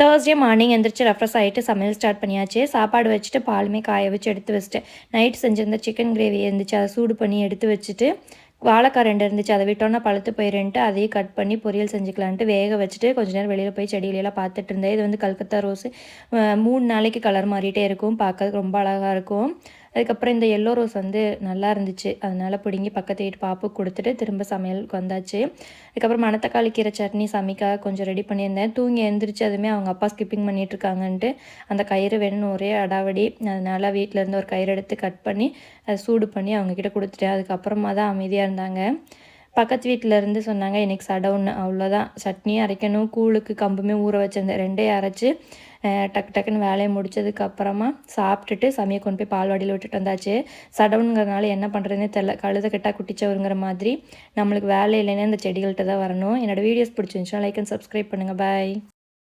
Thursday morning எந்திரிச்சு refresh ஆகிட்டு சமையல் ஸ்டார்ட் பண்ணியாச்சு. சாப்பாடு வச்சுட்டு பாலுமே காய வச்சு எடுத்து வச்சுட்டு நைட் செஞ்சிருந்த சிக்கன் கிரேவி இருந்துச்சு அதை சூடு பண்ணி எடுத்து வச்சுட்டு வாழைக்காய் ரெண்டு இருந்துச்சு அதை விட்டோன்னா பழுத்து போயிருன்ட்டு அதையும் கட் பண்ணி பொரியல் செஞ்சுக்கலான்ட்டு வேக வச்சுட்டு கொஞ்ச நேரம் வெளியில் போய் செடியிலலாம் பார்த்துட்டு இருந்தேன். இது வந்து கல்கத்தா ரோஸு மூணு நாளைக்கு கலர் மாறிட்டே இருக்கும். பார்க்கறதுக்கு ரொம்ப அழகாக இருக்கும். அதுக்கப்புறம் இந்த எல்லோ ரோஸ் வந்து நல்லா இருந்துச்சு. அதனால் பிடுங்கி பக்கத்து வீட்டு பாப்பு கொடுத்துட்டு திரும்ப சமையலுக்கு வந்தாச்சு. அதுக்கப்புறம் மணத்தக்காளி கீரை சட்னி சமைக்க கொஞ்சம் ரெடி பண்ணியிருந்தேன். தூங்கி எழுந்திரிச்சு அதுவுமே அவங்க அப்பா ஸ்கிப்பிங் பண்ணிகிட்ருக்காங்கன்ட்டு அந்த கயிறு வேணும்னு ஒரே அடாவடி. அதனால் வீட்டிலேருந்து ஒரு கயிறு எடுத்து கட் பண்ணி அதை சூடு பண்ணி அவங்கக்கிட்ட கொடுத்துட்டேன். அதுக்கப்புறமா தான் அமைதியாக இருந்தாங்க. பக்கத்து வீட்டில் இருந்து சொன்னாங்க இன்றைக்கி சடவுன்னு அவ்வளோதான் சட்னியும் அரைக்கணும் கூழுக்கு கம்புமே ஊற வச்சுருந்தேன் ரெண்டே அரைச்சி டக்கு டக்குன்னு வேலையை முடிச்சதுக்கு அப்புறமா சாப்பிட்டுட்டு சமையை கொண்டு போய் பால்வாடியில் விட்டுட்டு வந்தாச்சு. சடவுனுங்கிறதுனால என்ன பண்ணுறதுனே தெரில. கழுத கெட்டா குட்டிச்சவருங்கிற மாதிரி நம்மளுக்கு வேலை இல்லைன்னா இந்த செடிகள்கிட்ட தான் வரணும். என்னோடய வீடியோஸ் பிடிச்சிருந்துச்சுன்னா லைக் அண்ட் சப்ஸ்கிரைப் பண்ணுங்கள் பாய்